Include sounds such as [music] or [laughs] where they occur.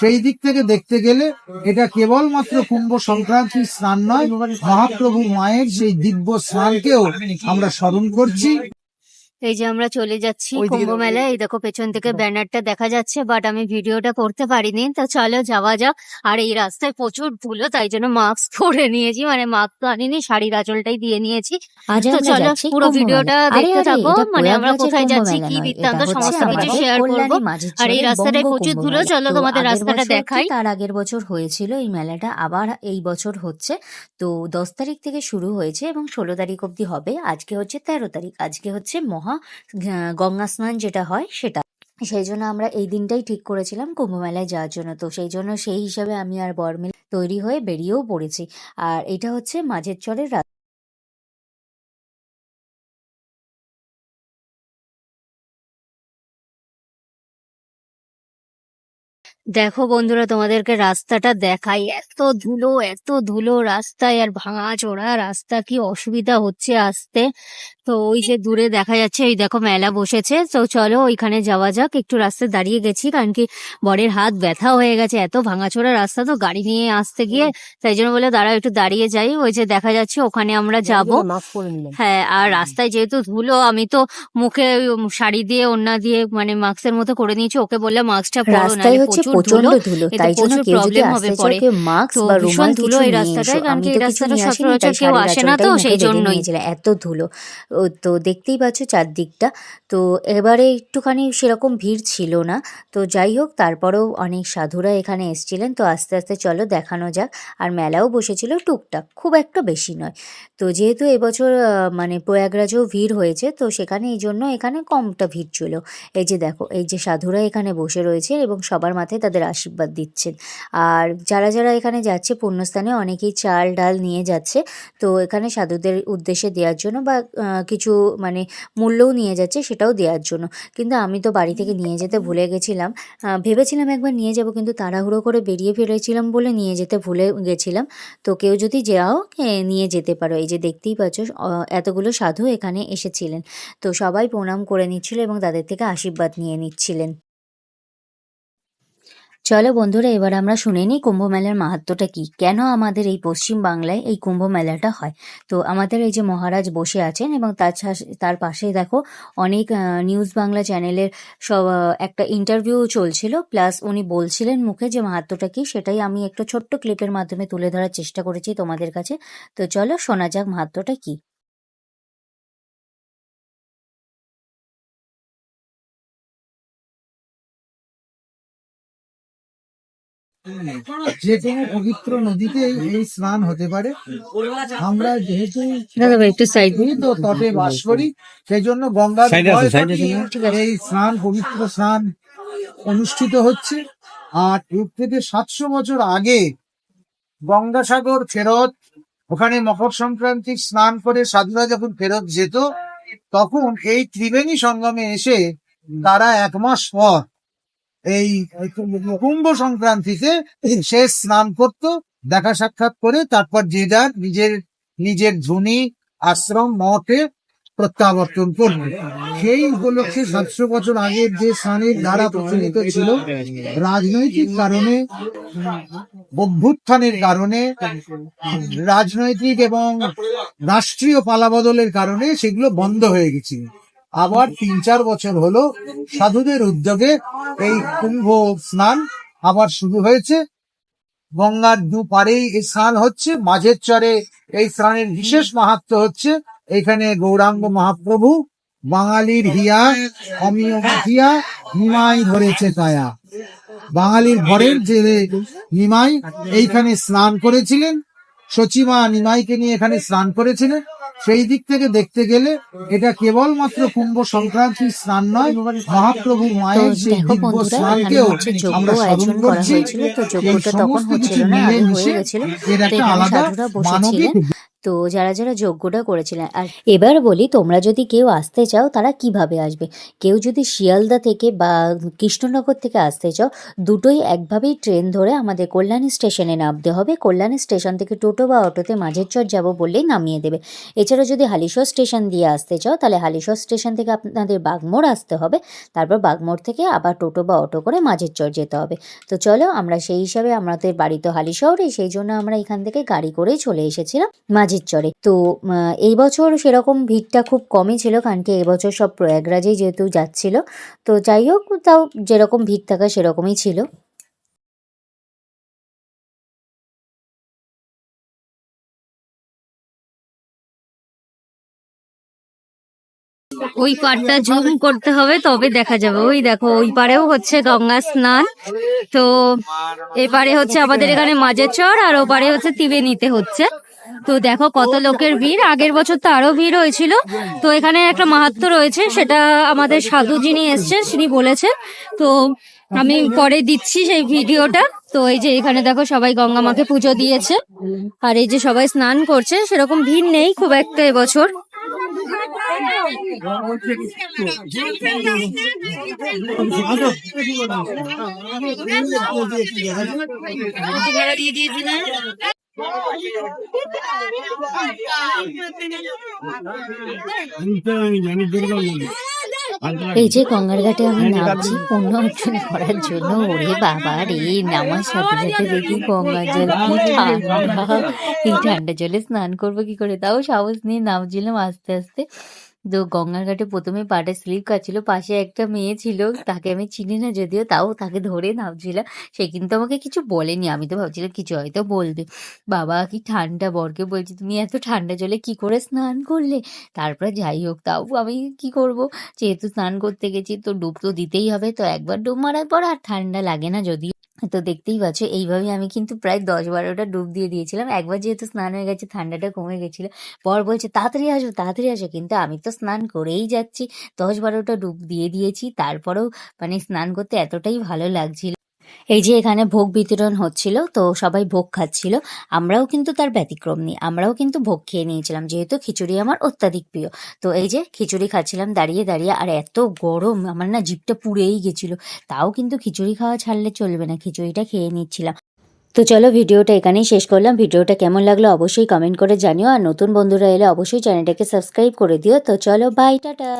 সেই দিক থেকে দেখতে গেলে এটা কেবলমাত্র কুম্ভ সংক্রান্তির স্নান নয়, মহাপ্রভু মায়ের সেই দিব্য স্নানকেও আমরা স্মরণ করছি। এই যে আমরা চলে যাচ্ছি কুম্ভ মেলায়। এই দেখো পেছন থেকে ব্যানারটা দেখা যাচ্ছে বাট আমি ভিডিওটা করতে পারিনি। তো চলো যাওয়া যাক। আর এই রাস্তায় প্রচুর ধুলো তাই জন্য মাস্ক [laughs] পরে নিয়েছি। মানে মাস্ক তো আনিনি শাড়ির আঁচলটাই দিয়ে নিয়েছি। তো চলো পুরো ভিডিওটা দেখতে থাকো। মানে আমরা কোথায় যাচ্ছি কি বৃত্তান্ত সমস্ত কিছু শেয়ার করব। আর এই রাস্তাটায় প্রচুর ধুলো চলো তোমাদের রাস্তাটা দেখাই। তার আগের বছর হয়েছিল এই মেলাটা আবার এই বছর হচ্ছে। তো দশ তারিখ থেকে শুরু হয়েছে এবং ষোলো তারিখ অবধি হবে। আজকে হচ্ছে তেরো তারিখ আজকে হচ্ছে মহা গঙ্গা স্নান যেটা হয় সেটা। সেই জন্য আমরা এই দিনটাই ঠিক করেছিলাম কুম্ভ মেলায় যাওয়ার জন্য। তো সেই জন্য সেই হিসাবে আমি আর বর মিলে তৈরি হয়ে বেরিয়েও পড়েছি। আর এটা হচ্ছে মাঝের চরের দেখো বন্ধুরা তোমাদেরকে রাস্তাটা দেখাই। এত ধুলো এত ধুলো রাস্তায় আর ভাঙা চোরা রাস্তা কি অসুবিধা হচ্ছে আসতে। তো ওই যে দূরে দেখা যাচ্ছে এই দেখো মেলা বসেছে। তো চলো ওইখানে যাওয়া যাক। একটু রাস্তায় দাঁড়িয়ে গেছি কারণ কি বরের হাত ব্যথা হয়ে গেছে। এত ভাঙাচোরা রাস্তা তো গাড়ি নিয়ে আসতে গিয়ে তাই জন্য বলে দাঁড়াও একটু দাঁড়িয়ে যাই। ওই যে দেখা যাচ্ছে ওখানে আমরা যাব। হ্যাঁ আর রাস্তায় যেহেতু ধুলো আমি তো মুখে শাড়ি দিয়ে ওড়না দিয়ে মানে মাস্কের মতো করে নিয়েছি। ওকে বললে মাস্কটা পরো রাস্তায় হচ্ছে প্রচুর প্রচণ্ড ধুলো তাই জন্য কেউ যদি আসতে চাও কেউ মাস্ক বা রুমাল কিছু নিয়ে এসো। আমি তো কিছু নিয়ে আসিনি তাই শাড়ির আসে না তো সেই জন্যই নিয়েছিলাম এত ধুলো। তো দেখতেই পাচ্ছ চারদিকটা। তো এবারে একটুখানি সেরকম ভিড় ছিল না। তো যাই হোক তারপরেও অনেক সাধুরা এখানে এসেছিলেন। তো আস্তে আস্তে চলো দেখানো যাক। আর মেলাও বসেছিল টুকটাক খুব একটা বেশি নয়। তো যেহেতু এবছর মানে প্রয়াগরাজেও ভিড় হয়েছে, তো সেখানে এই জন্য এখানে কমটা ভিড় ছিল। এই যে দেখো, এই যে সাধুরা এখানে বসে রয়েছে এবং সবার মাথায় তাদের আশীর্বাদ দিচ্ছেন। আর যারা যারা এখানে যাচ্ছে পুণ্যস্থানে অনেকেই চাল ডাল নিয়ে যাচ্ছে। তো এখানে সাধুদের উদ্দেশ্যে দেওয়ার জন্য বা কিছু মানে মূল্যও নিয়ে যাচ্ছে সেটাও দেওয়ার জন্য। কিন্তু আমি তো বাড়ি থেকে নিয়ে যেতে ভুলে গেছিলাম। ভেবেছিলাম একবার নিয়ে যাব, কিন্তু তাড়াহুড়ো করে বেরিয়ে ফেলেছিলাম বলে নিয়ে যেতে ভুলে গেছিলাম। তো কেউ যদি যাও নিয়ে যেতে পারো। এই যে দেখতেই পাচ্ছ এতগুলো সাধু এখানে এসেছিলেন। তো সবাই প্রণাম করে নিচ্ছিল এবং তাদের থেকে আশীর্বাদ নিয়ে নিচ্ছিলেন। চলো বন্ধুরা, এবার আমরা শুনে নিই কুম্ভ মেলার মাহাত্ম্যটা কি? কেন আমাদের এই পশ্চিম বাংলায় এই কুম্ভ মেলাটা হয়? তো আমাদের এই যে মহারাজ বসে আছেন এবং তার তার পাশে দেখো অনেক নিউজ বাংলা চ্যানেলের সব একটা ইন্টারভিউ চলছিল প্লাস উনি বলছিলেন মুখে যে মাহাত্মটা কি, সেটাই আমি একটা ছোট্ট ক্লিপের মাধ্যমে তুলে ধরার চেষ্টা করেছি তোমাদের কাছে। তো চলো শোনা যাক মাহাত্মটা কি। যে কোনো পবিত্র নদীতে এই স্নান হতে পারে। আমরা যেহেতু তো তটে বাস করি সেই জন্য আসো। এই স্নান পবিত্র স্নান অনুষ্ঠিত হচ্ছে। আর এর থেকে সাতশো বছর আগে গঙ্গাসাগর ফেরত ওখানে মকর সংক্রান্তি স্নান করে সাধুরা যখন ফেরত যেত তখন এই ত্রিবেণী সঙ্গমে এসে তারা এক মাস পর এই কুম্ভ সংক্রান্তিতে সে স্নান করত, দেখা সাক্ষাৎ করে, তারপর যে যার নিজের নিজের ধ্বনি, আশ্রম, মঠে প্রত্যাবর্তন করবে সেই উপলক্ষে সাতশো বছর আগের যে স্নানের ধারা প্রচলিত ছিল, রাজনৈতিক কারণে, অভ্যুত্থানের কারণে, রাজনৈতিক এবং রাষ্ট্রীয় পালাবদলের কারণে সেগুলো বন্ধ হয়ে গেছিল। আবার তিন চার বছর হলো সাধুদের উদ্যোগে এই কুম্ভ স্নান আবার শুরু হয়েছে। গঙ্গার দুপারেই এই স্নান হচ্ছে, মাঝের চরে এই স্নানের বিশেষ মাহাত্ম হচ্ছে এখানে গৌরাঙ্গ মহাপ্রভু, বাঙালির হিয়া, অমিয় হিয়া নিমাই ধরেছে কায়া। বাঙালির ঘরের যে নিমাই এইখানে স্নান করেছিলেন সচিমা নিমাইকে নিয়ে এখানে স্নান করেছিলেন। সেই দিক থেকে দেখতে গেলে এটা কেবলমাত্র কুম্ভ সংক্রান্তি স্নান নয় মহাপ্রভু মায়ের সেই দিব্য স্নানকেও আমরা স্মরণ করছি। এই সমস্ত কিছু মিলে গেছিল। এর একটা আলাদা মানবিক তো যারা যারা যোগ্যটা করেছিলেন, আর এবার বলি তোমরা যদি কেউ আসতে চাও, তারা কীভাবে আসবে? কেউ যদি শিয়ালদা থেকে বা কৃষ্ণনগর থেকে আসতে চাও, দুটোই একভাবেই ট্রেন ধরে আমাদের কল্যাণী স্টেশনে নামতে হবে। কল্যাণী স্টেশন থেকে টোটো বা অটোতে মাঝের চর যাব বললেই নামিয়ে দেবে। এছাড়া যদি হালিশহর স্টেশন দিয়ে আসতে চাও, তাহলে হালিশহর স্টেশন থেকে আপনাদের বাগমোড় আসতে হবে। তারপর বাগমোড় থেকে আবার টোটো বা অটো করে মাঝের চর যেতে হবে। তো চলো আমরা সেই হিসাবে আমাদের বাড়ি তো হালি শহরে সেই জন্য আমরা এখান থেকে গাড়ি করেই চলে এসেছিলাম। মাঝের চরে। তো এই বছর সেরকম ভিড়টা খুব কমই ছিল, কারণ কি এবছর সব প্রয়াগরাজেই যেহেতু যাচ্ছিল। তো যাই হোক, তাও যেরকম ভিড় থাকা সেরকমই ছিল। ওই পাড়টা জুম করতে হবে, তবে দেখা যাবে। ওই দেখো, ওই পারেও হচ্ছে গঙ্গা স্নান। তো এপারে হচ্ছে আমাদের এখানে মাঝের চর, আর ওপারে হচ্ছে তিবে নিতে হচ্ছে। তো দেখো কত লোকের ভিড়। আগের বছর তো আরও ভিড় হয়েছিল। তো এখানে একটা মাহাত্ম রয়েছে সেটা আমাদের সাধু যিনি এসছেন তিনি বলেছেন। তো আমি পরে দিচ্ছি সেই ভিডিওটা। তো এই যে এখানে দেখো সবাই গঙ্গা মাকে পুজো দিয়েছে। আর এই যে সবাই স্নান করছে সেরকম ভিড় নেই খুব একটা এবছর। এই যে গঙ্গার ঘাটে আমি নামছি পণ্য অর্জন করার জন্য। ওরে বাবা রে নামার সাথে সাথে দেখি গঙ্গার জল কি ঠান্ডা। এই ঠান্ডা জলে স্নান করব কি করে? তাও সাহস নিয়ে নামছিলাম আস্তে আস্তে। তো গঙ্গার ঘাটে প্রথমে পাটা স্লিপ খাচ্ছিল, পাশে একটা মেয়ে ছিল, তাকে আমি চিনি না যদিও, তাও তাকে ধরে নামছিলাম। সে কিন্তু আমাকে কিছু বলেনি, আমি তো ভাবছিলাম কিছু হয়তো বলবে। বাবা কি ঠান্ডা, বরকে বলছি, তুমি এত ঠান্ডা জলে কি করে স্নান করলে? তারপর যাই হোক, তাও আমি কি করব? যেহেতু স্নান করতে গেছি, তো ডুব তো দিতেই হবে, তো একবার ডুব মারার পর আর ঠান্ডা লাগে না যদি তো দেখতেই পাচ্ছ, এইভাবে আমি কিন্তু প্রায় দশ বারোটা ডুব দিয়ে দিয়েছিলাম। একবার যেহেতু স্নান হয়ে গেছে, ঠান্ডাটা কমে গেছিল, পর বলছে, তাড়াতাড়ি আসো তাড়াতাড়ি আসো। কিন্তু আমি তো স্নান করেই যাচ্ছি, দশ বারোটা ডুব দিয়ে দিয়েছি, তারপরেও মানে স্নান করতে এতটাই ভালো লাগছিল। এই যে এখানে ভোগ বিতরণ হচ্ছিল, তো সবাই ভোগ খাচ্ছিল। আমরাও কিন্তু তার ব্যতিক্রম নেই, আমরাও কিন্তু ভোগ খেয়ে নিয়েছিলাম, যেহেতু খিচুড়ি আমার অত্যাধিক প্রিয়। তো এই যে খিচুড়ি খাচ্ছিলাম দাঁড়িয়ে দাঁড়িয়ে, আর এত গরম, আমার না জিভটা পুড়েই গেছিল। তাও কিন্তু খিচুড়ি খাওয়া ছাড়লে চলবে না, খিচুড়িটা খেয়ে নিচ্ছিলাম। তো চলো ভিডিওটা এখানেই শেষ করলাম। ভিডিওটা কেমন লাগল অবশ্যই কমেন্ট করে জানিও, আর নতুন বন্ধুরা এলে অবশ্যই চ্যানেলটাকে সাবস্ক্রাইব করে দিও। তো চলো, বাই, টাটা।